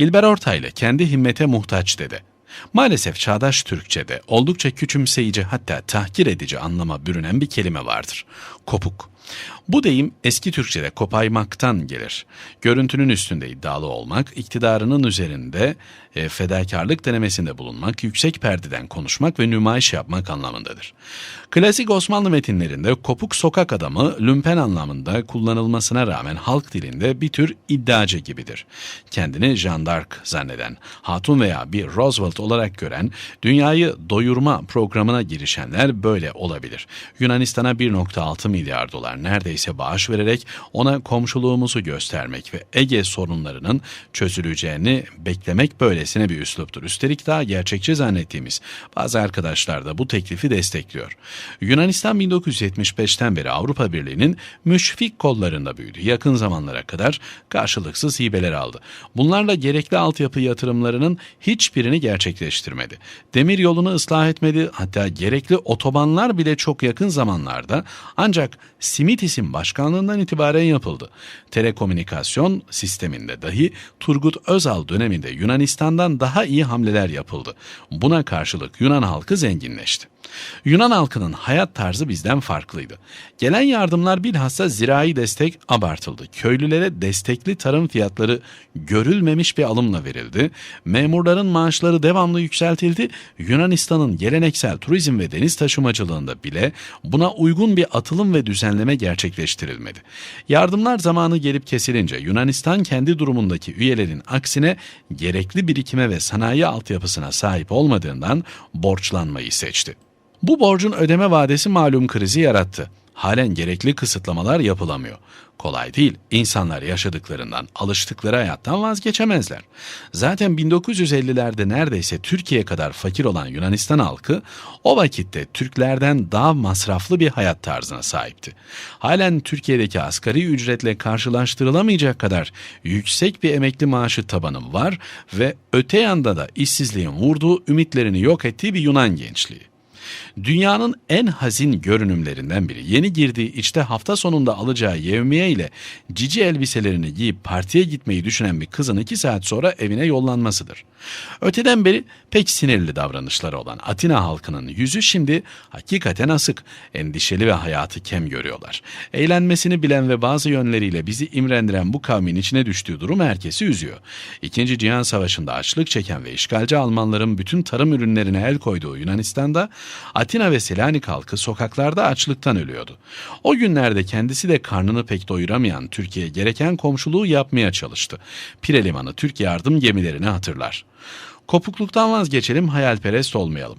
İlber Ortaylı kendi himmete muhtaç dedi. Maalesef çağdaş Türkçe'de oldukça küçümseyici hatta tahkir edici anlama bürünen bir kelime vardır. Kopuk. Bu deyim eski Türkçe'de kopaymaktan gelir. Görüntünün üstünde iddialı olmak, iktidarının üzerinde e, fedakarlık denemesinde bulunmak, yüksek perdeden konuşmak ve nümayiş yapmak anlamındadır. Klasik Osmanlı metinlerinde kopuk sokak adamı lümpen anlamında kullanılmasına rağmen halk dilinde bir tür iddiacı gibidir. Kendini Jean d'Arc zanneden, hatun veya bir Roosevelt olarak gören, dünyayı doyurma programına girişenler böyle olabilir. Yunanistan'a 1.6 milyar dolar neredeyse bağış vererek ona komşuluğumuzu göstermek ve Ege sorunlarının çözüleceğini beklemek böylesine bir üsluptur. Üstelik daha gerçekçi zannettiğimiz bazı arkadaşlar da bu teklifi destekliyor. Yunanistan 1975'ten beri Avrupa Birliği'nin müşfik kollarında büyüdü. Yakın zamanlara kadar karşılıksız hibeler aldı. Bunlarla gerekli altyapı yatırımlarının hiçbirini gerçekleştirmedi. Demir yolunu ıslah etmedi hatta gerekli otobanlar bile çok yakın zamanlarda ancak Simitis'in başkanlığından itibaren yapıldı. Telekomünikasyon sisteminde dahi Turgut Özal döneminde Yunanistan'dan daha iyi hamleler yapıldı. Buna karşılık Yunan halkı zenginleşti. Yunan halkının hayat tarzı bizden farklıydı. Gelen yardımlar bilhassa zirai destek abartıldı. Köylülere destekli tarım fiyatları görülmemiş bir alımla verildi. Memurların maaşları devamlı yükseltildi. Yunanistan'ın geleneksel turizm ve deniz taşımacılığında bile buna uygun bir atılım ve düzenleme gerçekleştirilmedi. Yardımlar zamanı gelip kesilince Yunanistan kendi durumundaki üyelerin aksine gerekli birikime ve sanayi altyapısına sahip olmadığından borçlanmayı seçti. Bu borcun ödeme vadesi malum krizi yarattı. Halen gerekli kısıtlamalar yapılamıyor. Kolay değil. İnsanlar yaşadıklarından, alıştıkları hayattan vazgeçemezler. Zaten 1950'lerde neredeyse Türkiye kadar fakir olan Yunanistan halkı o vakitte Türklerden daha masraflı bir hayat tarzına sahipti. Halen Türkiye'deki asgari ücretle karşılaştırılamayacak kadar yüksek bir emekli maaşı tabanı var ve öte yanda da işsizliğin vurduğu ümitlerini yok ettiği bir Yunan gençliği. Dünyanın en hazin görünümlerinden biri. Yeni girdiği içte hafta sonunda alacağı yevmiye ile cici elbiselerini giyip partiye gitmeyi düşünen bir kızın iki saat sonra evine yollanmasıdır. Öteden beri pek sinirli davranışları olan Atina halkının yüzü şimdi hakikaten asık, endişeli ve hayatı kem görüyorlar. Eğlenmesini bilen ve bazı yönleriyle bizi imrendiren bu kavmin içine düştüğü durum herkesi üzüyor. İkinci Cihan Savaşı'nda açlık çeken ve işgalci Almanların bütün tarım ürünlerine el koyduğu Yunanistan'da Atina ve Selanik halkı sokaklarda açlıktan ölüyordu. O günlerde kendisi de karnını pek doyuramayan Türkiye gereken komşuluğu yapmaya çalıştı. Pire Limanı Türk yardım gemilerini hatırlar. Kopukluktan vazgeçelim, hayalperest olmayalım.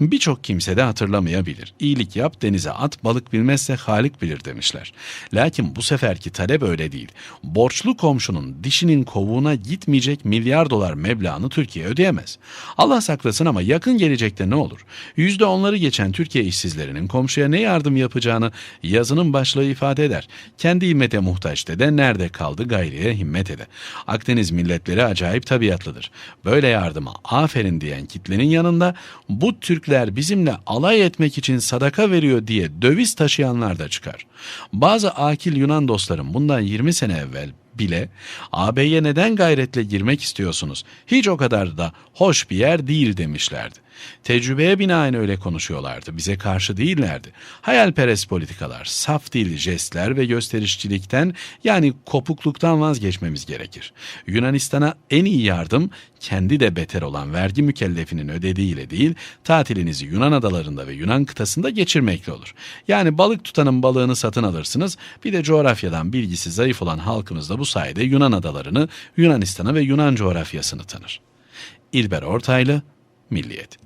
Birçok kimse de hatırlamayabilir. İyilik yap denize at balık bilmezse halik bilir demişler. Lakin bu seferki talep öyle değil. Borçlu komşunun dişinin kovuğuna gitmeyecek milyar dolar meblağını Türkiye ödeyemez. Allah saklasın ama yakın gelecekte ne olur? Yüzde onları geçen Türkiye işsizlerinin komşuya ne yardım yapacağını yazının başlığı ifade eder. Kendi himmete muhtaç de nerede kaldı gayriye himmet ede. Akdeniz milletleri acayip tabiatlıdır. Böyle yardıma aferin diyen kitlenin yanında bu Türkler bizimle alay etmek için sadaka veriyor diye döviz taşıyanlar da çıkar. Bazı akil Yunan dostlarım bundan 20 sene evvel bile AB'ye neden gayretle girmek istiyorsunuz? Hiç o kadar da hoş bir yer değil demişlerdi. Tecrübeye binaen öyle konuşuyorlardı. Bize karşı değillerdi. Hayalperest politikalar, saf dil, jestler ve gösterişçilikten yani kopukluktan vazgeçmemiz gerekir. Yunanistan'a en iyi yardım kendi de beter olan vergi mükellefinin ödediğiyle değil, tatilinizi Yunan adalarında ve Yunan kıtasında geçirmekle olur. Yani balık tutanın balığını satın alırsınız, bir de coğrafyadan bilgisi zayıf olan halkımız da bu sayede Yunan adalarını, Yunanistan'ı ve Yunan coğrafyasını tanır. İlber Ortaylı, Milliyet